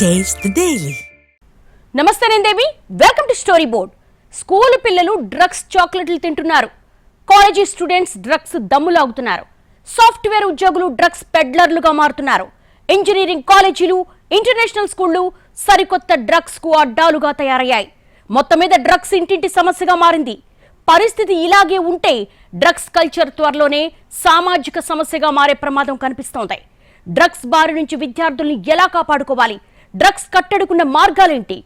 Taste the daily నమస్తే నేను Devi welcome to story board school పిల్లలు డ్రగ్స్ చాక్లెట్లు తింటున్నారు. కాలేజీ స్టూడెంట్స్ డ్రగ్స్ దమ్ములాగుతున్నారు సాఫ్ట్వేర్ ఉద్యోగులు డ్రగ్స్ పెడ్లర్లుగా మారుతున్నారు. ఇంజనీరింగ్ కాలేజీలు ఇంటర్నేషనల్ స్కూళ్ళు సరికొత్త డ్రగ్స్కు అడ్డాలుగా తయారయ్యాయి. మొత్తం మీద డ్రగ్స్ ఇంటింటి సమస్యగా మారింది. పరిస్థితి ఇలాగే ఉంటే డ్రగ్స్ కల్చర్ త్వరలోనే సామాజిక సమస్యగా మారే ప్రమాదం కనిపిస్తోంది. డ్రగ్స్ బారి నుంచి విద్యార్థుల్ని ఎలా కాపాడుకోవాలి? డ్రగ్స్ కట్టడుకున్న మార్గాలేంటి?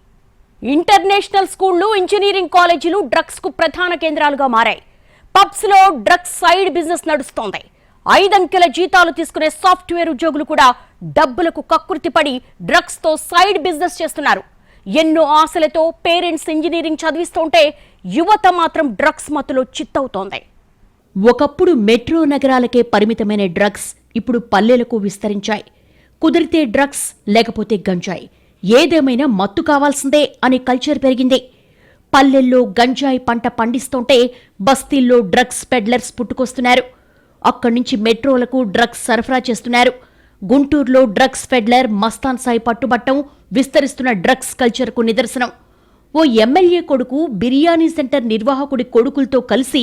ఇంటర్నేషనల్ స్కూళ్ళు ఇంజనీరింగ్ కాలేజీలు డ్రగ్స్కు ప్రధాన కేంద్రాలుగా మారాయి. పబ్స్లో డ్రగ్స్ సైడ్ బిజినెస్ నడుస్తోంది. ఐదంకెల జీతాలు తీసుకునే సాఫ్ట్వేర్ ఉద్యోగులు కూడా డబ్బులకు కక్కుర్తిపడి డ్రగ్స్తో సైడ్ బిజినెస్ చేస్తున్నారు. ఎన్నో ఆశలతో పేరెంట్స్ ఇంజనీరింగ్ చదివిస్తుంటే యువత మాత్రం డ్రగ్స్ మత్తులో చిత్తవుతోంది. ఒకప్పుడు మెట్రో నగరాలకే పరిమితమైన డ్రగ్స్ ఇప్పుడు పల్లెలకు విస్తరించాయి. కుదిరితే డ్రగ్స్ లేకపోతే గంజాయి. ఏదేమైనా మత్తు కావాల్సిందే అనే కల్చర్ పెరిగింది. పల్లెల్లో గంజాయి పంట పండిస్తుంటే బస్తీల్లో డ్రగ్స్ పెడ్లర్స్ పుట్టుకొస్తున్నారు. అక్కడి నుంచి మెట్రోలకు డ్రగ్స్ సరఫరా చేస్తున్నారు. గుంటూరులో డ్రగ్స్ ఫెడ్లర్ మస్తాన్ సాయి పట్టుబట్టం విస్తరిస్తున్న డ్రగ్స్ కల్చర్కు నిదర్శనం. ఓ ఎమ్మెల్యే కొడుకు బిర్యానీ సెంటర్ నిర్వాహకుడి కొడుకులతో కలిసి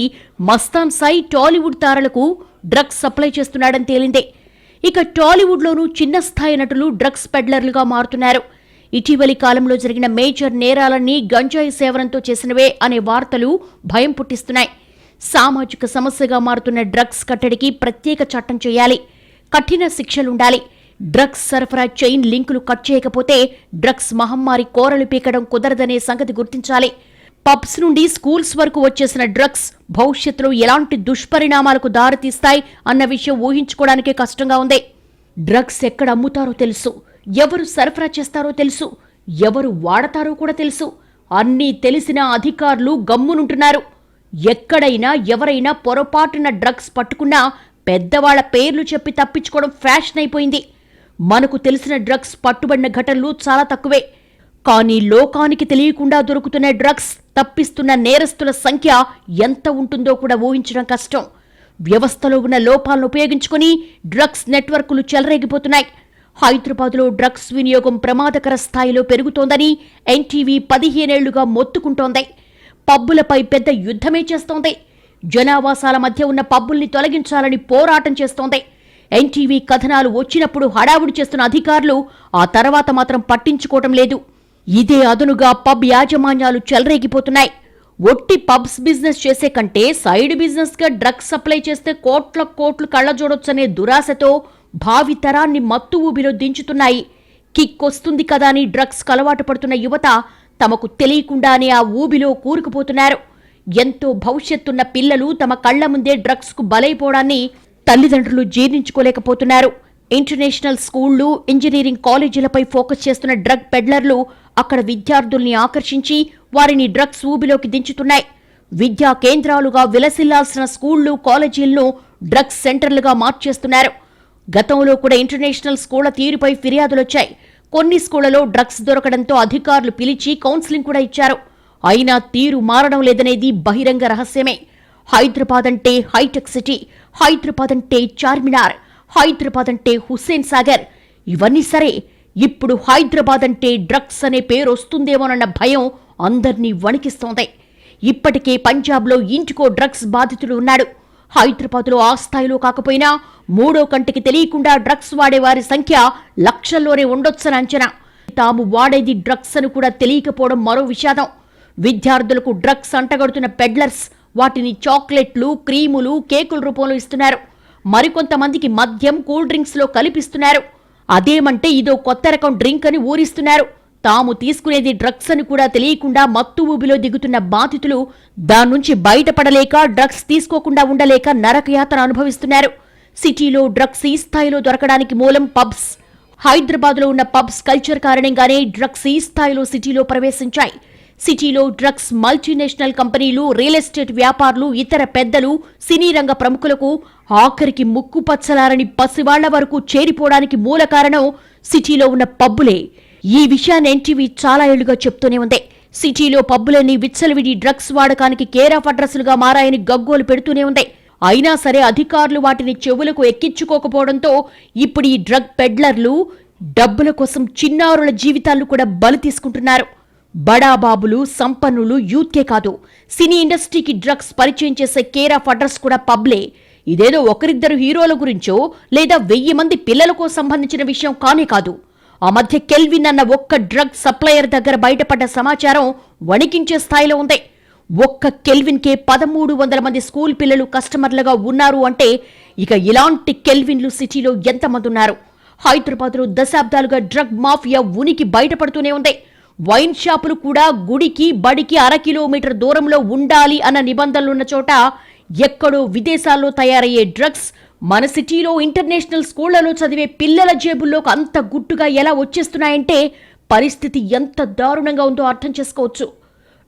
మస్తాన్ సాయి టాలీవుడ్ తారలకు డ్రగ్స్ సప్లై చేస్తున్నాడని తేలిందే. ఇక టాలీవుడ్లోనూ చిన్న స్థాయి నటులు డ్రగ్స్ పెడ్లర్లుగా మారుతున్నారు. ఇటీవలి కాలంలో జరిగిన మేజర్ నేరాలన్నీ గంజాయి సేవనంతో చేసినవే అనే వార్తలు భయం పుట్టిస్తున్నాయి. సామాజిక సమస్యగా మారుతున్న డ్రగ్స్ కట్టడికి ప్రత్యేక చట్టం చేయాలి. కఠిన శిక్షలుండాలి. డ్రగ్స్ సరఫరా చైన్ లింకులు కట్ చేయకపోతే డ్రగ్స్ మహమ్మారి కోరలు పీకడం కుదరదనే సంగతి గుర్తించాలి. పబ్స్ నుండి స్కూల్స్ వరకు వచ్చేసిన డ్రగ్స్ భవిష్యత్తులో ఎలాంటి దుష్పరిణామాలకు దారితీస్తాయి అన్న విషయం ఊహించుకోవడానికే కష్టంగా ఉంది. డ్రగ్స్ ఎక్కడ అమ్ముతారో తెలుసు. ఎవరు సరఫరా చేస్తారో తెలుసు. ఎవరు వాడతారో కూడా తెలుసు. అన్నీ తెలిసిన అధికారులు గమ్మునుంటున్నారు. ఎక్కడైనా ఎవరైనా పొరపాటున డ్రగ్స్ పట్టుకున్నా పెద్దవాళ్ళ పేర్లు చెప్పి తప్పించుకోవడం ఫ్యాషన్ అయిపోయింది. మనకు తెలిసిన డ్రగ్స్ పట్టుబడిన ఘటనలు చాలా తక్కువే. కానీ లోకానికి తెలియకుండా దొరుకుతున్న డ్రగ్స్ తప్పిస్తున్న నేరస్తుల సంఖ్య ఎంత ఉంటుందో కూడా ఊహించడం కష్టం. వ్యవస్థలో ఉన్న లోపాలను ఉపయోగించుకుని డ్రగ్స్ నెట్వర్క్లు చెలరేగిపోతున్నాయి. హైదరాబాద్లో డ్రగ్స్ వినియోగం ప్రమాదకర స్థాయిలో పెరుగుతోందని ఎన్టీవీ పదిహేనేళ్ళుగా మొత్తుకుంటోంది. పబ్బులపై పెద్ద యుద్ధమే చేస్తోంది. జనావాసాల మధ్య ఉన్న పబ్బుల్ని తొలగించాలని పోరాటం చేస్తోంది. ఎన్టీవీ కథనాలు వచ్చినప్పుడు హడావుడి చేస్తున్న అధికారులు ఆ తర్వాత మాత్రం పట్టించుకోవటం లేదు. ఇదే అదునుగా పబ్ యాజమాన్యాలు చెలరేగిపోతున్నాయి. ఒట్టి పబ్స్ బిజినెస్ చేసే కంటే సైడ్ బిజినెస్గా డ్రగ్స్ సప్లై చేస్తే కోట్ల కోట్లు కళ్ళజోడొచ్చనే దురాశతో భావితరాన్ని మత్తు ఊబిలో దించుతున్నాయి. కిక్ వస్తుంది కదా అని డ్రగ్స్ అలవాటు పడుతున్న యువత తమకు తెలియకుండానే ఆ ఊబిలో కూరుకుపోతున్నారు. ఎంతో భవిష్యత్తున్న పిల్లలు తమ కళ్ళ ముందే డ్రగ్స్కు బలైపోవడాన్ని తల్లిదండ్రులు జీర్ణించుకోలేకపోతున్నారు. ఇంటర్నేషనల్ స్కూళ్ళు ఇంజనీరింగ్ కాలేజీలపై ఫోకస్ చేస్తున్న డ్రగ్ పెడ్లర్లు అక్కడ విద్యార్థుల్ని ఆకర్షించి వారిని డ్రగ్స్ ఊబిలోకి దించుతున్నాయి. విద్యా కేంద్రాలుగా విలసిల్లాల్సిన స్కూళ్ళు కాలేజీలను డ్రగ్స్ సెంటర్లుగా మార్చేస్తున్నారు. గతంలో కూడా ఇంటర్నేషనల్ స్కూళ్ళ తీరుపై ఫిర్యాదులొచ్చాయి. కొన్ని స్కూళ్ళలో డ్రగ్స్ దొరకడంతో అధికారులు పిలిచి కౌన్సిలింగ్ కూడా ఇచ్చారు. అయినా తీరు మారడం లేదనేది బహిరంగ రహస్యమే. హైదరాబాద్ అంటే హైటెక్ సిటీ హైదరాబాద్ అంటే చార్మినార్. హైదరాబాద్ అంటే హుస్సేన్ సాగర్. ఇవన్నీ సరే ఇప్పుడు హైదరాబాద్ అంటే డ్రగ్స్ అనే పేరు వస్తుందేమోనన్న భయం అందర్నీ వణికిస్తోంది. ఇప్పటికే పంజాబ్లో ఇంటికో డ్రగ్స్ బాధితుడు ఉన్నాడు. హైదరాబాద్లో ఆ స్థాయిలో కాకపోయినా మూడో కంటికి తెలియకుండా డ్రగ్స్ వాడేవారి సంఖ్య లక్షల్లోనే ఉండొచ్చని అంచనా. తాము వాడేది డ్రగ్స్ అని కూడా తెలియకపోవడం మరో విషాదం. విద్యార్థులకు డ్రగ్స్ అంటగడుతున్న పెడ్లర్స్ వాటిని చాక్లెట్లు క్రీములు కేకుల రూపంలో ఇస్తున్నారు. మరికొంతమందికి మద్యం కూల్ డ్రింక్స్లో కలిపిస్తున్నారు. అదేమంటే ఇదో కొత్త రకం డ్రింక్ అని ఊరిస్తున్నారు. తాము తీసుకునేది డ్రగ్స్ అని కూడా తెలియకుండా మత్తు ఊబిలో దిగుతున్న బాధితులు దాని నుంచి బయటపడలేక డ్రగ్స్ తీసుకోకుండా ఉండలేక నరకయాతన అనుభవిస్తున్నారు. సిటీలో డ్రగ్స్ ఈ స్థాయిలో దొరకడానికి మూలం పబ్స్. హైదరాబాద్లో ఉన్న పబ్స్ కల్చర్ కారణంగానే డ్రగ్స్ ఈ స్థాయిలో సిటీలో ప్రవేశించాయి. సిటీలో డ్రగ్స్ మల్టీనేషనల్ కంపెనీలు రియల్ ఎస్టేట్ వ్యాపారులు ఇతర పెద్దలు సినీ రంగ ప్రముఖులకు ఆఖరికి ముక్కు పచ్చలారని పసివాళ్ళ వరకు చేరిపోవడానికి మూల కారణం సిటీలో ఉన్న పబ్బులే. ఈ విషయాన్ని ఎన్టీవీ చాలా ఏళ్ళుగా చెప్తూనే ఉంది. సిటీలో పబ్బులన్నీ విచ్చలవిడి డ్రగ్స్ వాడకానికి కేర్ ఆఫ్ అడ్రస్లుగా మారాయని గగ్గోలు పెడుతూనే ఉంది. అయినా సరే అధికారులు వాటిని చెవులకు ఎక్కించుకోకపోవడంతో ఇప్పుడు ఈ డ్రగ్ పెడ్లర్లు డబ్బుల కోసం చిన్నారుల జీవితాలు కూడా బలి తీసుకుంటున్నారు. బడాబాబులు సంపన్నులు యూత్కే కాదు. సినీ ఇండస్ట్రీకి డ్రగ్స్ పరిచయం చేసే కేర్ ఆఫ్ అడ్రస్ కూడా పబ్లే. ఇదేదో ఒకరిద్దరు హీరోల గురించో లేదా వెయ్యి మంది పిల్లలకో సంబంధించిన విషయం కానే కాదు. ఆ మధ్య కెల్విన్ అన్న ఒక్క డ్రగ్ సప్లయర్ దగ్గర బయటపడ్డ సమాచారం వణికించే స్థాయిలో ఉంది. ఒక్క కెల్విన్కే పదమూడు వందల మంది స్కూల్ పిల్లలు కస్టమర్లుగా ఉన్నారు అంటే ఇక ఇలాంటి కెల్విన్లు సిటీలో ఎంతమంది ఉన్నారు? హైదరాబాద్లో దశాబ్దాలుగా డ్రగ్ మాఫియా ఉనికి బయటపడుతూనే ఉంది. వైన్ షాపులు కూడా గుడికి బడికి అర కిలోమీటర్ దూరంలో ఉండాలి అన్న నిబంధనలున్న చోట ఎక్కడో విదేశాల్లో తయారయ్యే డ్రగ్స్ మన సిటీలో ఇంటర్నేషనల్ స్కూళ్ళలో చదివే పిల్లల జేబుల్లోకి అంత గుట్టుగా ఎలా వచ్చేస్తున్నాయంటే పరిస్థితి ఎంత దారుణంగా ఉందో అర్థం చేసుకోవచ్చు.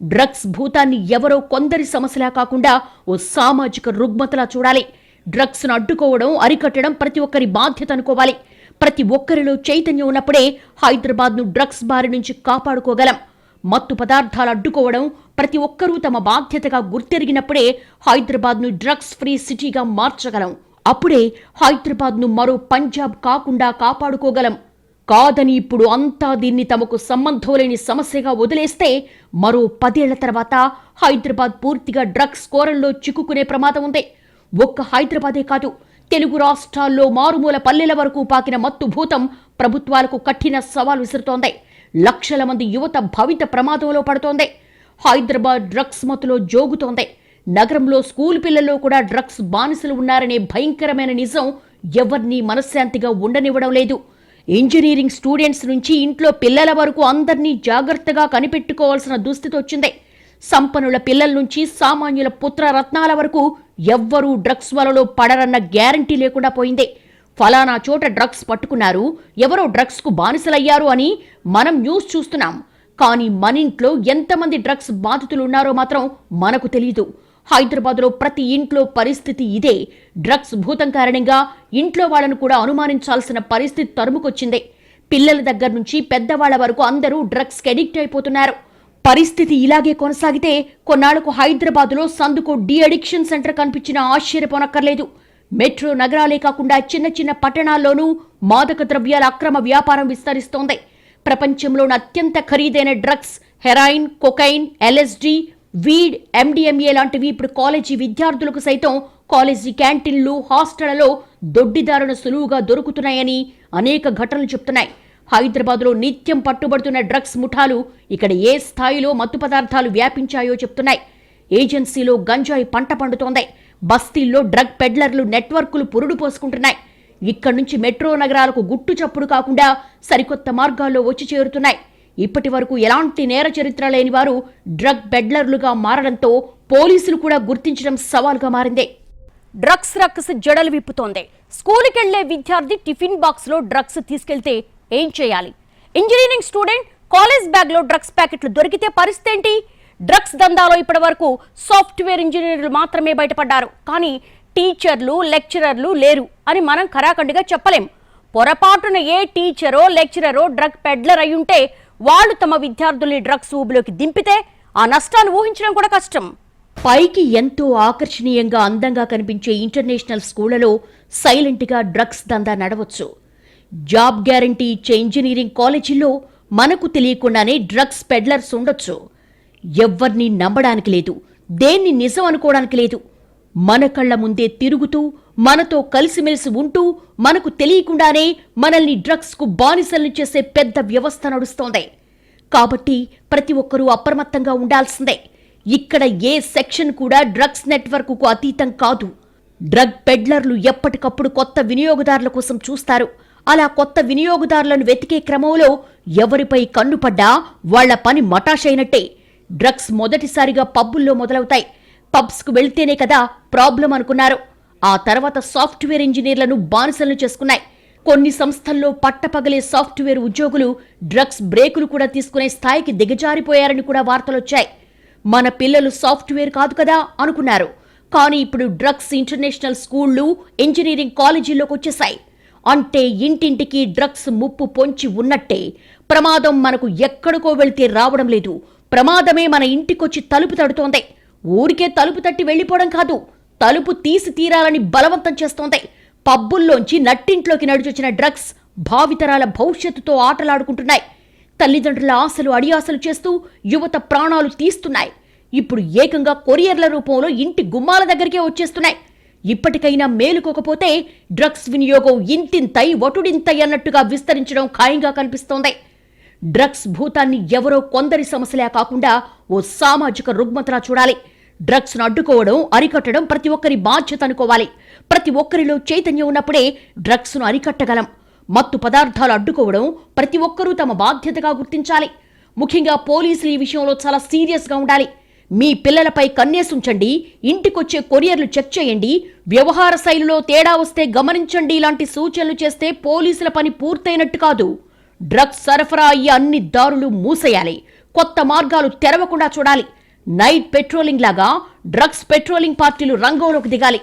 డ్రగ్స్ భూతాన్ని ఎవరో కొందరి సమస్యలా కాకుండా ఓ సామాజిక రుగ్మతలా చూడాలి. డ్రగ్స్ను అడ్డుకోవడం అరికట్టడం ప్రతి ఒక్కరి బాధ్యత అనుకోవాలి. ప్రతి ఒక్కరిలో చైతన్యం ఉన్నప్పుడే హైదరాబాద్ను డ్రగ్స్ బారి నుంచి కాపాడుకోగలం. మత్తు పదార్థాలు అడ్డుకోవడం ప్రతి ఒక్కరూ తమ బాధ్యతగా గుర్తెరిగినప్పుడే హైదరాబాద్ను డ్రగ్స్ ఫ్రీ సిటీగా మార్చగలం. అప్పుడే హైదరాబాద్ను మరో పంజాబ్ కాకుండా కాపాడుకోగలం. కాదని ఇప్పుడు అంతా దీన్ని తమకు సంబంధం లేని సమస్యగా వదిలేస్తే మరో పదేళ్ళ తర్వాత హైదరాబాద్ పూర్తిగా డ్రగ్స్ కోరల్లో చిక్కుకునే ప్రమాదం ఉంది. ఒక్క హైదరాబాదే కాదు తెలుగు రాష్ట్రాల్లో మారుమూల పల్లెల వరకు పాకిన మత్తు భూతం ప్రభుత్వాలకు కఠిన సవాల్ విసురుతోంది. లక్షల మంది యువత భవిత ప్రమాదంలో పడుతోంది. హైదరాబాద్ డ్రగ్స్ మత్తులో జోగుతోంది. నగరంలో స్కూల్ పిల్లల్లో కూడా డ్రగ్స్ బానిసలు ఉన్నారనే భయంకరమైన నిజం ఎవరినీ మనశ్శాంతిగా ఉండనివ్వడం లేదు. ఇంజనీరింగ్ స్టూడెంట్స్ నుంచి ఇంట్లో పిల్లల వరకు అందరినీ జాగ్రత్తగా కనిపెట్టుకోవాల్సిన దుస్థితి వచ్చింది సంపన్నుల పిల్లల నుంచి సామాన్యుల పుత్ర రత్నాల వరకు ఎవ్వరూ డ్రగ్స్ వలలో పడరన్న గ్యారంటీ లేకుండా పోయింది. ఫలానా చోట డ్రగ్స్ పట్టుకున్నారు. ఎవరో డ్రగ్స్కు బానిసలయ్యారు అని మనం న్యూస్ చూస్తున్నాం. కానీ మన ఇంట్లో ఎంతమంది డ్రగ్స్ బాధితులు ఉన్నారో మాత్రం మనకు తెలియదు హైదరాబాద్లో ప్రతి ఇంట్లో పరిస్థితి ఇదే. డ్రగ్స్ భూతం కారణంగా ఇంట్లో వాళ్ళను కూడా అనుమానించాల్సిన పరిస్థితి తరుముకొచ్చింది. పిల్లల దగ్గర నుంచి పెద్దవాళ్ళ వరకు అందరూ డ్రగ్స్కి అడిక్ట్ అయిపోతున్నారు. పరిస్థితి ఇలాగే కొనసాగితే కొన్నాళ్ళకు హైదరాబాద్లో సందుకు డి అడిక్షన్ సెంటర్ కనిపించిన ఆశ్చర్యపోనక్కర్లేదు. మెట్రో నగరాలే కాకుండా చిన్న చిన్న పట్టణాల్లోనూ మాదక ద్రవ్యాల అక్రమ వ్యాపారం విస్తరిస్తోంది. ప్రపంచంలోని అత్యంత ఖరీదైన drugs heroin cocaine LSD weed MDMA లాంటివి ఇప్పుడు కాలేజీ విద్యార్థులకు సైతం కాలేజీ క్యాంటీన్లు హాస్టళ్ళలో దొడ్డిదారులు సులువుగా దొరుకుతున్నాయని అనేక ఘటనలు చెప్తున్నాయి. హైదరాబాద్లో నిత్యం పట్టుబడుతున్న డ్రగ్స్ ముఠాలు ఇక్కడ ఏ స్థాయిలో మత్తు పదార్థాలు వ్యాపించాయో చెప్తున్నాయి. ఏజెన్సీలో గంజాయి పంట పండుతోంది. బస్తీల్లో డ్రగ్ పెడ్లర్లు నెట్వర్కులు పురుడు పోసుకుంటున్నాయి. ఇక్కడి నుంచి మెట్రో నగరాలకు గుట్టు చప్పుడు కాకుండా సరికొత్త మార్గాల్లో వచ్చి చేరుతున్నాయి. ఇప్పటి వరకు ఎలాంటి నేర చరిత్ర లేని వారు డ్రగ్ బెడ్లర్లుగా మారడంతో పోలీసులు కూడా గుర్తించడం సవాల్గా మారింది. డ్రగ్స్ రక్కస్ జడలు విప్పుతోంది. స్కూల్కి విద్యార్థి టిఫిన్ బాక్స్లో డ్రగ్స్ తీసుకెళ్తే ఏం చేయాలి? ఇంజనీరింగ్ స్టూడెంట్ కాలేజ్ బ్యాగ్లో డ్రగ్స్ ప్యాకెట్లు దొరికితే పరిస్థితి ఏంటి? డ్రగ్స్ దందాలో ఇప్పటి వరకు సాఫ్ట్వేర్ ఇంజనీర్లు మాత్రమే బయటపడ్డారు. కానీ టీచర్లు లెక్చరర్లు లేరు అని మనం ఖరాఖండిగా చెప్పలేం. పొరపాటున ఏ టీచరో లెక్చరరో డ్రగ్ పెడ్లర్ అయ్యుంటే వాళ్ళు తమ విద్యార్థుల్ని డ్రగ్స్ ఊబిలోకి దింపితే ఆ నష్టాన్ని ఊహించడం కూడా కష్టం. పైకి ఎంతో ఆకర్షణీయంగా అందంగా కనిపించే ఇంటర్నేషనల్ స్కూళ్ళలో సైలెంట్గా డ్రగ్స్ దందా నడవచ్చు. జాబ్ గ్యారంటీ ఇచ్చే ఇంజనీరింగ్ కాలేజీల్లో మనకు తెలియకుండానే డ్రగ్స్ పెడ్లర్స్ ఉండొచ్చు. ఎవ్వరిని నమ్మడానికి లేదు. దేన్ని నిజం అనుకోవడానికి లేదు. మన కళ్ళ ముందే తిరుగుతూ మనతో కలిసిమెలిసి ఉంటూ మనకు తెలియకుండానే మనల్ని డ్రగ్స్కు బానిసల్ని చేసే పెద్ద వ్యవస్థ నడుస్తోంది. కాబట్టి ప్రతి ఒక్కరూ అప్రమత్తంగా ఉండాల్సిందే. ఇక్కడ ఏ సెక్షన్ కూడా డ్రగ్స్ నెట్వర్క్కు అతీతం కాదు. డ్రగ్ పెడ్లర్లు ఎప్పటికప్పుడు కొత్త వినియోగదారుల కోసం చూస్తారు. అలా కొత్త వినియోగదారులను వెతికే క్రమంలో ఎవరిపై కన్నుపడ్డా వాళ్ళ పని మటాషైనట్టే. డ్రగ్స్ మొదటిసారిగా పబ్బుల్లో మొదలవుతాయి. పబ్స్కు వెళ్తేనే కదా ప్రాబ్లం అనుకున్నారు. ఆ తర్వాత సాఫ్ట్వేర్ ఇంజనీర్లను బానిసలను చేసుకున్నాయి. కొన్ని సంస్థల్లో పట్టపగలే సాఫ్ట్వేర్ ఉద్యోగులు డ్రగ్స్ బ్రేకులు కూడా తీసుకునే స్థాయికి దిగజారిపోయారని కూడా వార్తలొచ్చాయి. మన పిల్లలు సాఫ్ట్వేర్ కాదు కదా అనుకున్నారు. కానీ ఇప్పుడు డ్రగ్స్ ఇంటర్నేషనల్ స్కూళ్ళు ఇంజనీరింగ్ కాలేజీల్లోకి వచ్చేసాయి అంటే ఇంటింటికి డ్రగ్స్ ముప్పు పొంచి ఉన్నట్టే. ప్రమాదం మనకు ఎక్కడికో వెళ్తే రావడం లేదు. ప్రమాదమే మన ఇంటికొచ్చి తలుపు తడుతోంది. ఊరికే తలుపు తట్టి వెళ్ళిపోవడం కాదు. తలుపు తీసి తీరాలని బలవంతం చేస్తోంది. పబ్బుల్లోంచి నట్టింట్లోకి నడిచొచ్చిన డ్రగ్స్ భావితరాల భవిష్యత్తుతో ఆటలాడుకుంటున్నాయి. తల్లిదండ్రుల ఆశలు అడియాసలు చేస్తూ యువత ప్రాణాలు తీస్తున్నాయి. ఇప్పుడు ఏకంగా కొరియర్ల రూపంలో ఇంటి గుమ్మాల దగ్గరికే వచ్చేస్తున్నాయి. ఇప్పటికైనా మేలుకోకపోతే డ్రగ్స్ వినియోగం ఇంతింతై వటుడింతై అన్నట్టుగా విస్తరించడం ఖాయంగా కనిపిస్తోంది. డ్రగ్స్ భూతాన్ని ఎవరో కొందరి సమస్యలే కాకుండా ఓ సామాజిక రుగ్మతలా చూడాలి. డ్రగ్స్ను అడ్డుకోవడం అరికట్టడం ప్రతి ఒక్కరి బాధ్యత అనుకోవాలి. ప్రతి ఒక్కరిలో చైతన్యం ఉన్నప్పుడే డ్రగ్స్ను అరికట్టగలం. మత్తు పదార్థాలు అడ్డుకోవడం ప్రతి ఒక్కరూ తమ బాధ్యతగా గుర్తించాలి. ముఖ్యంగా పోలీసులు ఈ విషయంలో చాలా సీరియస్గా ఉండాలి. మీ పిల్లలపై కన్నేసుంచండి ఇంటికొచ్చే కొరియర్లు చెక్ చేయండి వ్యవహార శైలిలో తేడా వస్తే గమనించండి ఇలాంటి సూచనలు చేస్తే పోలీసుల పని పూర్తయినట్టు కాదు. డ్రగ్స్ సరఫరా అయ్యే అన్ని దారులు మూసేయాలి. కొత్త మార్గాలు తెరవకుండా చూడాలి. నైట్ పెట్రోలింగ్ లాగా డ్రగ్స్ పెట్రోలింగ్ పార్టీలు రంగంలోకి దిగాలి.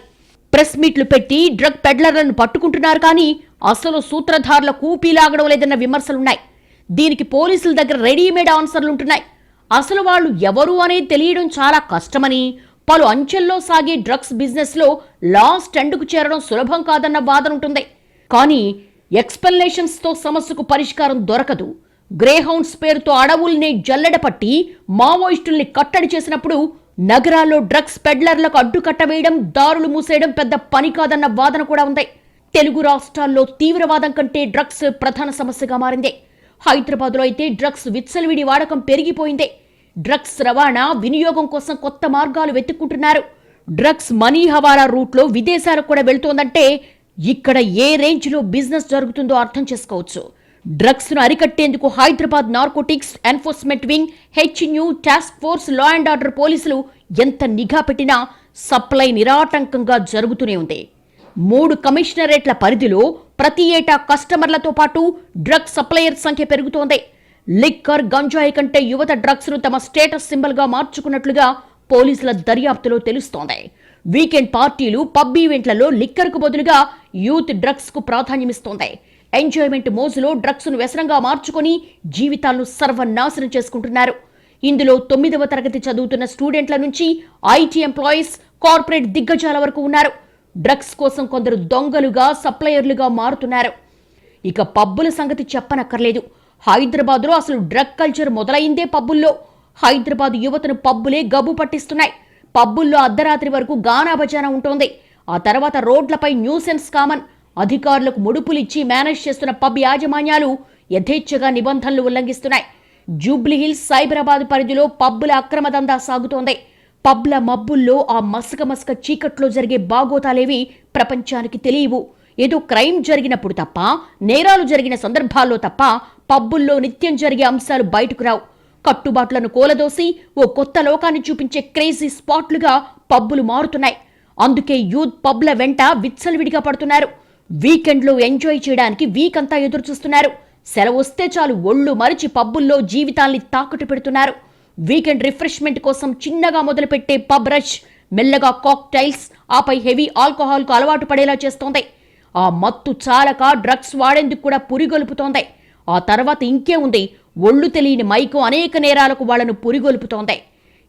ప్రెస్ మీట్లు పెట్టి డ్రగ్ పెడ్లర్లను పట్టుకుంటున్నారు కానీ అసలు సూత్రధారుల కూపీలాగడం లేదన్న విమర్శలున్నాయి. దీనికి పోలీసుల దగ్గర రెడీమేడ్ ఆన్సర్లుంటున్నాయి. అసలు వాళ్ళు ఎవరు అనేది తెలియడం చాలా కష్టమని పలు అంచెల్లో సాగే డ్రగ్స్ బిజినెస్లో లాస్ట్ ఎండ్కు చేరడం సులభం కాదన్న వాదన ఉంటుంది కానీ ఎక్స్ప్లెనేషన్స్తో సమస్యకు పరిష్కారం దొరకదు. గ్రేహౌండ్స్ పేరుతో అడవుల్ని జల్లెడపట్టి మావోయిస్టుల్ని కట్టడి చేసినప్పుడు నగరాల్లో డ్రగ్స్ పెడ్లర్లకు అడ్డుకట్ట వేయడం దారులు మూసేయడం పెద్ద పని కాదన్న వాదన కూడా ఉంది. తెలుగు రాష్ట్రాల్లో తీవ్రవాదం కంటే డ్రగ్స్ ప్రధాన సమస్యగా మారింది. హైదరాబాద్లో అయితే డ్రగ్స్ విచ్చలవిడి వాడకం పెరిగిపోయింది. డ్రగ్స్ రవాణా వినియోగం కోసం కొత్త మార్గాలు వెతుక్కుంటున్నారు. డ్రగ్స్ మనీ హవాలా రూట్లో విదేశాలకు కూడా వెళుతోందంటే ఇక్కడ ఏ రేంజ్లో బిజినెస్ జరుగుతుందో అర్థం చేసుకోవచ్చు. డ్రగ్స్ను అరికట్టేందుకు Hyderabad narcotics enforcement wing హెచ్న్యూ task force law and order పోలీసులు ఎంత నిఘా పెట్టినా సప్లై నిరాటంకంగా జరుగుతూనే ఉంది. మూడు కమిషనరేట్ల పరిధిలో ప్రతి ఏటా కస్టమర్లతో పాటు డ్రగ్ సప్లయర్ సంఖ్య పెరుగుతోంది. లిక్కర్ గంజాయి కంటే యువత డ్రగ్స్ను తమ స్టేటస్ సింబల్గా మార్చుకున్నట్లుగా పోలీసుల దర్యాప్తులో తెలుస్తోంది. వీకెండ్ పార్టీలు పబ్ ఈవెంట్లలో లిక్కర్కు బదులుగా యూత్ డ్రగ్స్కు ప్రాధాన్యమిస్తోంది. ఎంజాయ్మెంట్ మోజులో డ్రగ్స్ను వ్యసనంగా మార్చుకొని జీవితాలను సర్వనాశనం చేసుకుంటున్నారు. ఇందులో తొమ్మిదవ తరగతి చదువుతున్న స్టూడెంట్ల నుంచి ఐటీ ఎంప్లాయీస్ కార్పొరేట్ దిగ్గజాల వరకు ఉన్నారు. డ్రగ్స్ కోసం కొందరు దొంగలుగా సప్లయర్లుగా మారుతున్నారు. ఇక పబ్బుల సంగతి చెప్పనక్కర్లేదు. హైదరాబాద్లో అసలు డ్రగ్ కల్చర్ మొదలైందే పబ్బుల్లో. హైదరాబాద్ యువతను పబ్బులే గబ్బు పట్టిస్తున్నాయి. పబ్బుల్లో అర్ధరాత్రి వరకు గానాభజాన ఉంటోంది. ఆ తర్వాత రోడ్లపై న్యూసెన్స్ కామన్. అధికారులకు ముడుపులిచ్చి మేనేజ్ చేస్తున్న పబ్ యాజమాన్యాలు యథేచ్ఛగా నిబంధనలు ఉల్లంఘిస్తున్నాయి. జూబ్లీహిల్స్ సైబరాబాద్ పరిధిలో పబ్బుల అక్రమ దందా సాగుతోంది. పబ్ల మబ్బుల్లో ఆ మసక మసక చీకట్లో జరిగే బాగోతాలేవి ప్రపంచానికి తెలియవు. ఏదో క్రైమ్ జరిగినప్పుడు తప్ప నేరాలు జరిగిన సందర్భాల్లో తప్ప పబ్బుల్లో నిత్యం జరిగే అంశాలు బయటకు రావు. కట్టుబాట్లను కూలదోసి ఓ కొత్త లోకాన్ని చూపించే క్రేజీ స్పాట్లుగా పబ్బులు మారుతున్నాయి. అందుకే యూత్ పబ్ల వెంట విచ్చలవిడిగా పడుతున్నారు. వీకెండ్లో ఎంజాయ్ చేయడానికి వీక్ అంతా ఎదురు చూస్తున్నారు సెలవు వస్తే చాలు ఒళ్ళు మరిచి పబ్బుల్లో జీవితాల్ని తాకట్టు పెడుతున్నారు. వీకెండ్ రిఫ్రెష్మెంట్ కోసం చిన్నగా మొదలుపెట్టే పబ్ రష్ మెల్లగా కాక్టైల్స్ ఆపై హెవీ ఆల్కహాల్కు అలవాటు పడేలా చేస్తోంది. ఆ మత్తు చాలక డ్రగ్స్ వాడేందుకు కూడా పురిగొలుపుతోంది. ఆ తర్వాత ఇంకే ఉంది. ఒళ్ళు తెలియని మైకం అనేక నేరాలకు వాళ్ళను పురిగొలుపుతోంది.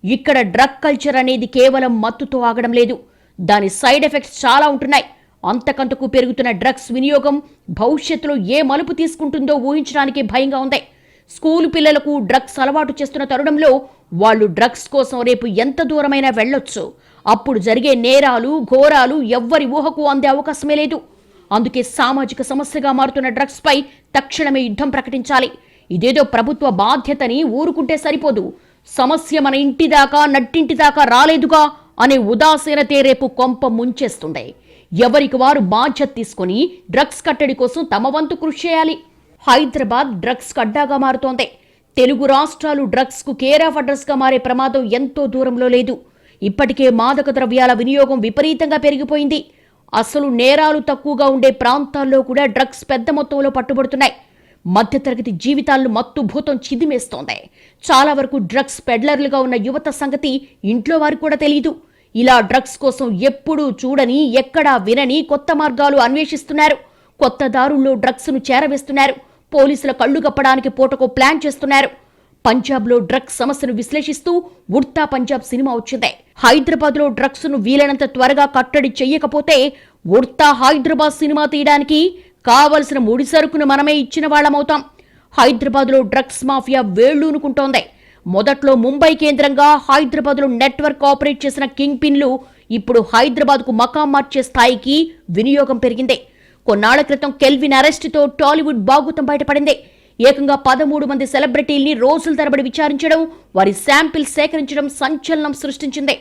ఇక్కడ డ్రగ్ కల్చర్ అనేది కేవలం మత్తుతో ఆగడం లేదు. దాని సైడ్ ఎఫెక్ట్స్ చాలా ఉంటున్నాయి. అంతకంతకు పెరుగుతున్న డ్రగ్స్ వినియోగం భవిష్యత్తులో ఏ మలుపు తీసుకుంటుందో ఊహించడానికి భయంగా ఉంది. స్కూలు పిల్లలకు డ్రగ్స్ అలవాటు చేస్తున్న తరుణంలో వాళ్ళు డ్రగ్స్ కోసం రేపు ఎంత దూరమైనా వెళ్ళొచ్చు. అప్పుడు జరిగే నేరాలు ఘోరాలు ఎవ్వరి ఊహకు అందే అవకాశమే లేదు. అందుకే సామాజిక సమస్యగా మారుతున్న డ్రగ్స్ పై తక్షణమే యుద్ధం ప్రకటించాలి. ఇదేదో ప్రభుత్వ బాధ్యతని ఊరుకుంటే సరిపోదు. సమస్య మన ఇంటి దాకా నట్టింటి దాకా రాలేదుగా అనే ఉదాసీనతే రేపు కొంప ముంచేస్తుండే. ఎవరికి వారు బాధ్యత తీసుకొని డ్రగ్స్ కట్టడి కోసం తమ వంతు కృషి చేయాలి. హైదరాబాద్ డ్రగ్స్ అడ్డాగా మారుతోంది. తెలుగు రాష్ట్రాలు డ్రగ్స్కు కేర్ ఆఫ్ అడ్రస్గా మారే ప్రమాదం ఎంతో దూరంలో లేదు. ఇప్పటికే మాదక ద్రవ్యాల వినియోగం విపరీతంగా పెరిగిపోయింది. అసలు నేరాలు తక్కువగా ఉండే ప్రాంతాల్లో కూడా డ్రగ్స్ పెద్ద మొత్తంలో పట్టుబడుతున్నాయి. మధ్యతరగతి జీవితాలను మత్తుభూతం చిదిమేస్తోంది. చాలా వరకు డ్రగ్స్ పెడ్లర్లుగా ఉన్న యువత సంగతి ఇంట్లో వారికి కూడా తెలియదు ఇలా డ్రగ్స్ కోసం ఎప్పుడూ చూడని ఎక్కడా వినని కొత్త మార్గాలు అన్వేషిస్తున్నారు. కొత్త దారుల్లో డ్రగ్స్ను చేరవేస్తున్నారు. పోలీసుల కళ్ళు కప్పడానికి పూటకు ప్లాన్ చేస్తున్నారు. పంజాబ్లో డ్రగ్స్ సమస్యను విశ్లేషిస్తూ ఉడ్తా పంజాబ్ సినిమా వచ్చింది. హైదరాబాద్లో డ్రగ్స్ను వీలైనంత త్వరగా కట్టడి చెయ్యకపోతే ఉడ్తా హైదరాబాద్ సినిమా తీయడానికి కావలసిన ముడి సరుకును మనమే ఇచ్చిన వాళ్ళమవుతాం. హైదరాబాద్లో డ్రగ్స్ మాఫియా వేళ్ళూనుకుంటోంది మొదట్లో ముంబై కేంద్రంగా హైదరాబాద్లో నెట్వర్క్ ఆపరేట్ చేసిన కింగ్ పిన్లు ఇప్పుడు హైదరాబాద్కు మకాం మార్చే స్థాయికి వినియోగం పెరిగింది. కొన్నాళ్ళ క్రితం కెల్విన్ అరెస్టుతో టాలీవుడ్ బాగుతం బయటపడింది. ఏకంగా పదమూడు మంది సెలబ్రిటీల్ని రోజుల తరబడి విచారించడం వారి శాంపిల్ సేకరించడం సంచలనం సృష్టించింది.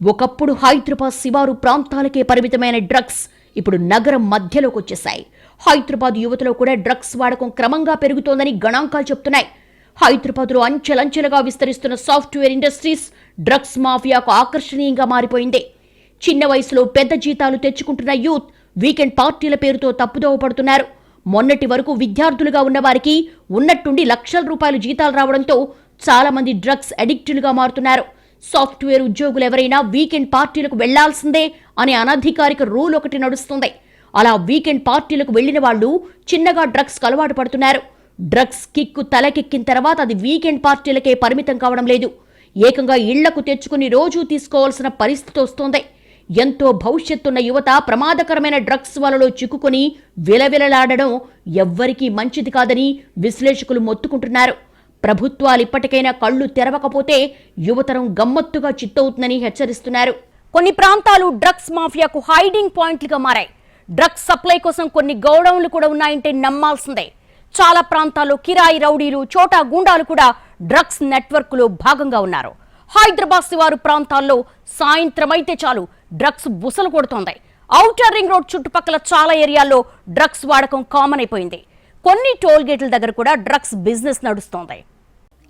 ఒకప్పుడు హైదరాబాద్ శివారు ప్రాంతాలకే పరిమితమైన డ్రగ్స్ ఇప్పుడు నగరం మధ్యలోకి వచ్చేశాయి. హైదరాబాద్ యువతలో కూడా డ్రగ్స్ వాడకం క్రమంగా పెరుగుతోందని గణాంకాలు చెప్తున్నాయి. హైదరాబాద్లో అంచెలంచెలుగా విస్తరిస్తున్న సాఫ్ట్వేర్ ఇండస్ట్రీస్ డ్రగ్స్ మాఫియాకు ఆకర్షణీయంగా మారిపోయింది. చిన్న వయసులో పెద్ద జీతాలు తెచ్చుకుంటున్న యూత్ వీకెండ్ పార్టీల పేరుతో తప్పుదోవ పడుతున్నారు. మొన్నటి వరకు విద్యార్థులుగా ఉన్నవారికి ఉన్నట్టుండి లక్షల రూపాయలు జీతాలు రావడంతో చాలామంది డ్రగ్స్ అడిక్టులుగా మారుతున్నారు. సాఫ్ట్వేర్ ఉద్యోగులు ఎవరైనా వీకెండ్ పార్టీలకు వెళ్ళాల్సిందే అనే అనధికారిక రూల్ ఒకటి నడుస్తుంది. అలా వీకెండ్ పార్టీలకు వెళ్ళిన వాళ్ళు చిన్నగా డ్రగ్స్ అలవాటు పడుతున్నారు. డ్రగ్స్ కిక్కు తలకెక్కిన తర్వాత అది వీకెండ్ పార్టీలకే పరిమితం కావడం లేదు. ఏకంగా ఇళ్ళకు తెచ్చుకుని రోజూ తీసుకోవాల్సిన పరిస్థితి వస్తోంది. ఎంతో భవిష్యత్తున్న యువత ప్రమాదకరమైన డ్రగ్స్ వలలో చిక్కుకొని విలవిలలాడడం ఎవ్వరికీ మంచిది కాదని విశ్లేషకులు మొత్తుకుంటున్నారు. ప్రభుత్వాలు ఇప్పటికైనా కళ్ళు తెరవకపోతే యువతరం గమ్మత్తుగా చిత్తవుతుందని హెచ్చరిస్తున్నారు. కొన్ని ప్రాంతాలు డ్రగ్స్ మాఫియాకు హైడింగ్ పాయింట్లుగా మారాయి. డ్రగ్స్ సప్లై కోసం కొన్ని గౌడౌన్లు కూడా ఉన్నాయంటే నమ్మాల్సిందే. చాలా ప్రాంతాల్లో కిరాయి రౌడీలు చోటా గూండాలు కూడా డ్రగ్స్ నెట్వర్క్లో భాగంగా ఉన్నారు. హైదరాబాద్ శివారు ప్రాంతాల్లో సాయంత్రం అయితే చాలు డ్రగ్స్ బుసలు కొడుతోంది. ఔటర్ రింగ్ రోడ్ చుట్టుపక్కల చాలా ఏరియాల్లో డ్రగ్స్ వాడకం కామన్ అయిపోయింది. కొన్ని టోల్ గేట్ల దగ్గర కూడా డ్రగ్స్ బిజినెస్ నడుస్తోంది.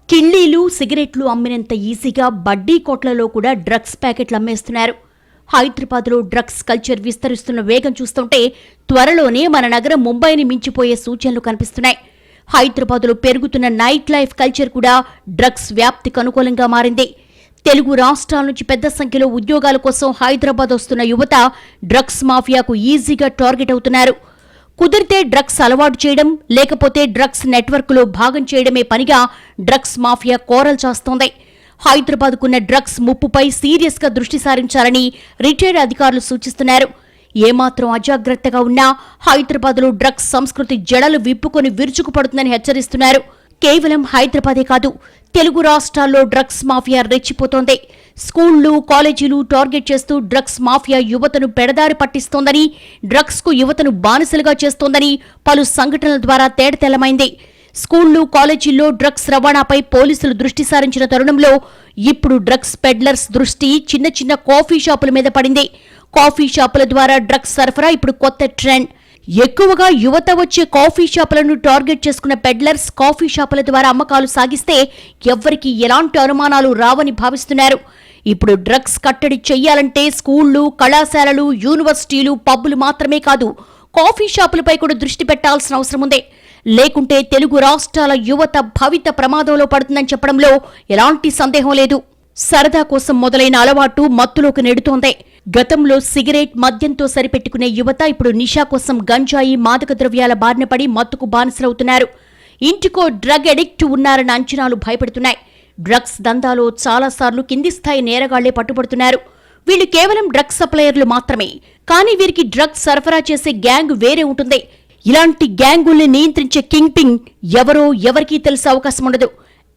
కిళ్ళీలు సిగరెట్లు అమ్మినంత ఈజీగా బడ్డీ కోట్లలో కూడా డ్రగ్స్ ప్యాకెట్లు అమ్మేస్తున్నారు. హైదరాబాద్లో డ్రగ్స్ కల్చర్ విస్తరిస్తున్న వేగం చూస్తుంటే త్వరలోనే మన నగరం ముంబైని మించిపోయే సూచనలు కనిపిస్తున్నాయి. హైదరాబాద్లో పెరుగుతున్న నైట్ లైఫ్ కల్చర్ కూడా డ్రగ్స్ వ్యాప్తికి అనుకూలంగా మారింది. తెలుగు రాష్ట్రాల నుంచి పెద్ద సంఖ్యలో ఉద్యోగాల కోసం హైదరాబాద్ వస్తున్న యువత డ్రగ్స్ మాఫియాకు ఈజీగా టార్గెట్ అవుతున్నారు. కుదిరితే డ్రగ్స్ అలవాటు చేయడం లేకపోతే డ్రగ్స్ నెట్వర్క్లో భాగం చేయడమే పనిగా డ్రగ్స్ మాఫియా కోరలు చేస్తోంది. హైదరాబాద్కున్న డ్రగ్స్ ముప్పుపై సీరియస్గా దృష్టి సారించాలని రిటైర్డ్ అధికారులు సూచిస్తున్నారు. ఏమాత్రం అజాగ్రత్తగా ఉన్నా హైదరాబాద్లో డ్రగ్స్ సంస్కృతి జడలు విప్పుకొని విరుచుకుపడుతుందని హెచ్చరిస్తున్నారు. కేవలం హైదరాబాదే కాదు తెలుగు రాష్ట్రాల్లో డ్రగ్స్ మాఫియా రెచ్చిపోతోంది. స్కూళ్ళు కాలేజీలు టార్గెట్ చేస్తూ డ్రగ్స్ మాఫియా యువతను పెడదారి పట్టిస్తోందని డ్రగ్స్కు యువతను బానిసలుగా చేస్తోందని పలు సంఘటనల ద్వారా తేడతెల్లమైంది స్కూళ్ళు కాలేజీల్లో డ్రగ్స్ రవాణాపై పోలీసులు దృష్టి సారించిన తరుణంలో ఇప్పుడు డ్రగ్స్ పెడ్లర్స్ దృష్టి చిన్న చిన్న కాఫీ షాపుల మీద పడింది. కాఫీ షాపుల ద్వారా డ్రగ్స్ సరఫరా ఇప్పుడు కొత్త ట్రెండ్. ఎక్కువగా యువత వచ్చే కాఫీ షాపులను టార్గెట్ చేసుకున్న పెడ్లర్స్ కాఫీ షాపుల ద్వారా అమ్మకాలు సాగిస్తే ఎవ్వరికీ ఎలాంటి అనుమానాలు రావని భావిస్తున్నారు. ఇప్పుడు డ్రగ్స్ కట్టడి చెయ్యాలంటే స్కూళ్ళు కళాశాలలు యూనివర్సిటీలు పబ్బులు మాత్రమే కాదు కాఫీ షాపులపై కూడా దృష్టి పెట్టాల్సిన అవసరం ఉంది. లేకుంటే తెలుగు రాష్ట్రాల యువత భవిత ప్రమాదంలో పడుతుందని చెప్పడంలో ఎలాంటి సందేహం లేదు. సరదా కోసం మొదలైన అలవాటు మత్తులోకి నెడుతోంది. గతంలో సిగరెట్ మద్యంతో సరిపెట్టుకునే యువత ఇప్పుడు నిషా కోసం గంజాయి మాదక ద్రవ్యాల బారిన పడి మత్తుకు బానిసలవుతున్నారు. ఇంటికో డ్రగ్ అడిక్ట్ ఉన్నారన్న అంచనాలు భయపడుతున్నాయి. డ్రగ్స్ దందాలో చాలాసార్లు కింది స్థాయి నేరగాళ్ళే పట్టుబడుతున్నారు. వీళ్ళు కేవలం డ్రగ్స్ సప్లయర్లు మాత్రమే. కానీ వీరికి డ్రగ్స్ సరఫరా చేసే గ్యాంగ్ వేరే ఉంటుంది. ఇలాంటి గ్యాంగుల్ని నియంత్రించే కింగ్ పింగ్ ఎవరో ఎవరికీ తెలిసే అవకాశం ఉండదు.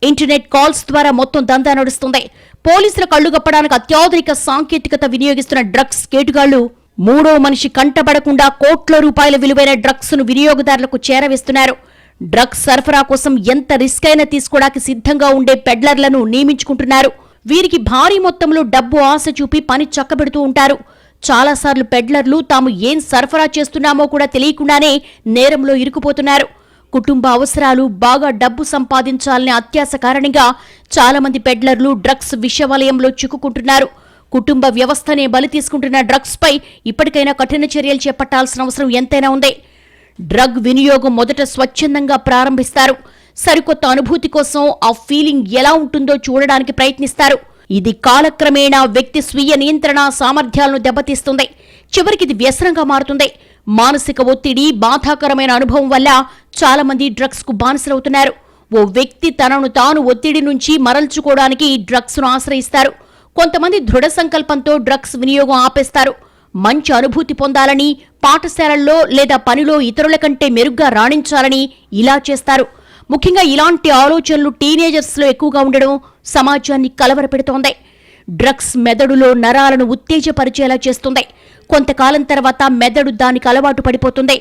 ఇంటర్నెట్ కాల్స్ ద్వారా మొత్తం దందా నడుస్తుంది. పోలీసుల కళ్ళు గప్పడానికి అత్యాధునిక సాంకేతికత వినియోగిస్తున్న డ్రగ్స్ కేటుగాళ్ళు మూడో మనిషి కంటబడకుండా కోట్ల రూపాయల విలువైన డ్రగ్స్ను వినియోగదారులకు చేరవేస్తున్నారు. డ్రగ్స్ సరఫరా కోసం ఎంత రిస్క్ అయినా తీసుకోవడానికి సిద్ధంగా ఉండే పెడ్లర్లను నియమించుకుంటున్నారు. వీరికి భారీ మొత్తంలో డబ్బు ఆశ చూపి పని చక్కబెడుతూ ఉంటారు. చాలాసార్లు పెడ్లర్లు తాము ఏం సరఫరా చేస్తున్నామో కూడా తెలియకుండానే నేరంలో ఇరుకుపోతున్నారు. కుటుంబ అవసరాలు బాగా డబ్బు సంపాదించాలనే అత్యాశ కారణంగా చాలామంది పెడ్లర్లు డ్రగ్స్ విషవలయంలో చిక్కుకుంటున్నారు. కుటుంబ వ్యవస్థనే బలి తీసుకుంటున్న డ్రగ్స్పై ఇప్పటికైనా కఠిన చర్యలు చేపట్టాల్సిన అవసరం ఎంతైనా ఉంది. డ్రగ్ వినియోగం మొదట స్వచ్ఛందంగా ప్రారంభిస్తారు. సరికొత్త అనుభూతి కోసం ఆ ఫీలింగ్ ఎలా ఉంటుందో చూడడానికి ప్రయత్నిస్తారు. ఇది కాలక్రమేణా వ్యక్తి స్వీయ నియంత్రణ సామర్థ్యాలను దెబ్బతీస్తుంది. చివరికి ఇది వ్యసనంగా మారుతుంది. మానసిక ఒత్తిడి బాధాకరమైన అనుభవం వల్ల చాలామంది డ్రగ్స్కు బానిసలవుతున్నారు. ఓ వ్యక్తి తనను తాను ఒత్తిడి నుంచి మరల్చుకోవడానికి డ్రగ్స్ను ఆశ్రయిస్తారు. కొంతమంది దృఢ సంకల్పంతో డ్రగ్స్ వినియోగం ఆపేస్తారు. మంచి అనుభూతి పొందాలని పాఠశాలల్లో లేదా పనిలో ఇతరుల కంటే మెరుగ్గా రాణించాలని ఇలా చేస్తారు. ముఖ్యంగా ఇలాంటి ఆలోచనలు టీనేజర్స్లో ఎక్కువగా ఉండడం సమాజాన్ని కలవరపెడుతోంది. డ్రగ్స్ మెదడులో నరాలను ఉత్తేజపరిచేలా చేస్తుంది. కొంతకాలం తర్వాత మెదడు దానికి అలవాటు పడిపోతుంది.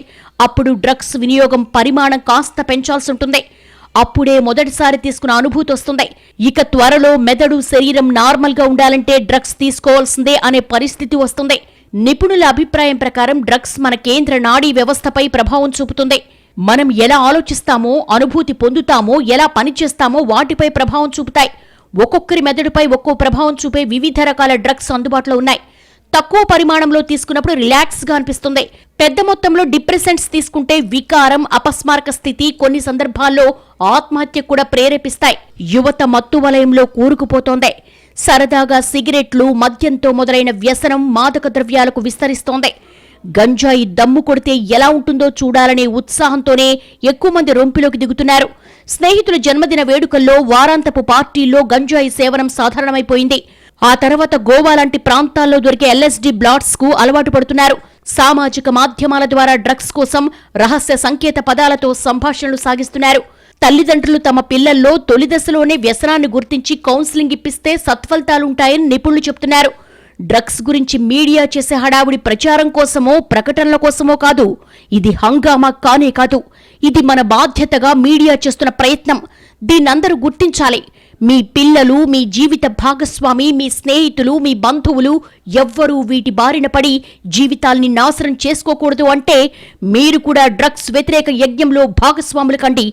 అప్పుడు డ్రగ్స్ వినియోగం పరిమాణం కాస్త పెంచాల్సి ఉంటుంది. అప్పుడే మొదటిసారి తీసుకున్న అనుభూతి వస్తుంది. ఇక త్వరలో మెదడు శరీరం నార్మల్గా ఉండాలంటే డ్రగ్స్ తీసుకోవాల్సిందే అనే పరిస్థితి వస్తుంది. నిపుణుల అభిప్రాయం ప్రకారం డ్రగ్స్ మన కేంద్ర నాడీ వ్యవస్థపై ప్రభావం చూపుతుంది. మనం ఎలా ఆలోచిస్తామో అనుభూతి పొందుతామో ఎలా పనిచేస్తామో వాటిపై ప్రభావం చూపుతాయి. ఒక్కొక్కరి మెదడుపై ఒక్కో ప్రభావం చూపే వివిధ రకాల డ్రగ్స్ అందుబాటులో ఉన్నాయి. తక్కువ పరిమాణంలో తీసుకున్నప్పుడు రిలాక్స్గా అనిపిస్తుంది. పెద్ద మొత్తంలో డిప్రెసెంట్స్ తీసుకుంటే వికారం అపస్మారక స్థితి కొన్ని సందర్భాల్లో ఆత్మహత్య కూడా ప్రేరేపిస్తాయి. యువత మత్తు వలయంలో కూరుకుపోతోంది. సరదాగా సిగరెట్లు మద్యంతో మొదలైన వ్యసనం మాదక ద్రవ్యాలకు విస్తరిస్తోంది. గంజాయి దమ్ము కొడితే ఎలా ఉంటుందో చూడాలనే ఉత్సాహంతోనే ఎక్కువ మంది రొంపిలోకి దిగుతున్నారు. స్నేహితుల జన్మదిన వేడుకల్లో వారాంతపు పార్టీల్లో గంజాయి సేవనం సాధారణమైపోయింది. ఆ తర్వాత గోవా లాంటి ప్రాంతాల్లో దొరికే ఎల్ఎస్డి బ్లాట్స్కు అలవాటు పడుతున్నారు. సామాజిక మాధ్యమాల ద్వారా డ్రగ్స్ కోసం రహస్య సంకేత పదాలతో సంభాషణలు సాగిస్తున్నారు. తల్లిదండ్రులు తమ పిల్లల్లో తొలి దశలోనే వ్యసనాన్ని గుర్తించి కౌన్సిలింగ్ ఇప్పిస్తే సత్ఫలితాలుంటాయని నిపుణులు చెబుతున్నారు డ్రగ్స్ గురించి మీడియా చేసే హడావుడి ప్రచారం కోసమో ప్రకటనల కోసమో కాదు. ఇది హంగామా కానే కాదు. ఇది మన బాధ్యతగా మీడియా చేస్తున్న ప్రయత్నం. దీన్నందరూ గుర్తించాలి. మీ పిల్లలు మీ జీవిత భాగస్వామి మీ స్నేహితులు మీ బంధువులు ఎవ్వరూ వీటి బారిన పడి జీవితాల్ని నాశనం చేసుకోకూడదు అంటే మీరు కూడా డ్రగ్స్ వ్యతిరేక యజ్ఞంలో భాగస్వాములు కండి.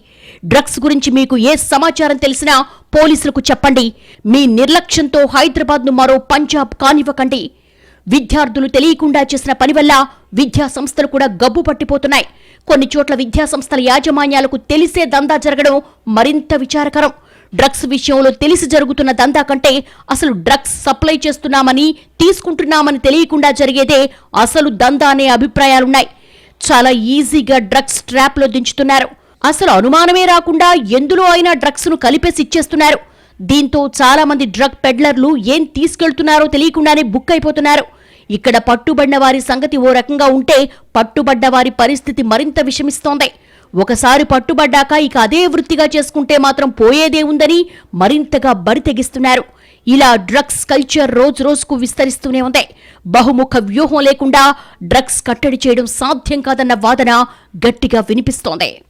డ్రగ్స్ గురించి మీకు ఏ సమాచారం తెలిసినా పోలీసులకు చెప్పండి. మీ నిర్లక్ష్యంతో హైదరాబాద్ను మరో పంజాబ్ కానివ్వకండి. విద్యార్థులు తెలియకుండా చేసిన పని వల్ల విద్యా సంస్థలు కూడా గబ్బు పట్టిపోతున్నాయి. కొన్ని చోట్ల విద్యా సంస్థల యాజమాన్యాలకు తెలిసే దందా జరగడం మరింత విచారకరం. డ్రగ్స్ విషయంలో తెలిసి జరుగుతున్న దందా కంటే అసలు డ్రగ్స్ సప్లై చేస్తున్నామని తీసుకుంటున్నామని తెలియకుండా జరిగేదే అసలు దందా అనే అభిప్రాయాలున్నాయి. చాలా ఈజీగా డ్రగ్స్ ట్రాప్లో దించుతున్నారు. అసలు అనుమానమే రాకుండా ఎందులో అయినా డ్రగ్స్ను కలిపేసి ఇచ్చేస్తున్నారు. దీంతో చాలా మంది డ్రగ్ పెడ్లర్లు ఏం తీసుకెళ్తున్నారో తెలియకుండానే బుక్ అయిపోతున్నారు. ఇక్కడ పట్టుబడిన వారి సంగతి ఓ రకంగా ఉంటే పట్టుబడ్డ వారి పరిస్థితి మరింత విషమిస్తోంది. ఒకసారి పట్టుబడ్డాక ఇక అదే వృత్తిగా చేసుకుంటే మాత్రం పోయేదే ఉందని మరింతగా బరి తెగిస్తున్నారు. ఇలా డ్రగ్స్ కల్చర్ రోజు రోజుకు విస్తరిస్తూనే ఉంది. బహుముఖ వ్యూహం లేకుండా డ్రగ్స్ కట్టడి చేయడం సాధ్యం కాదన్న వాదన గట్టిగా వినిపిస్తోంది.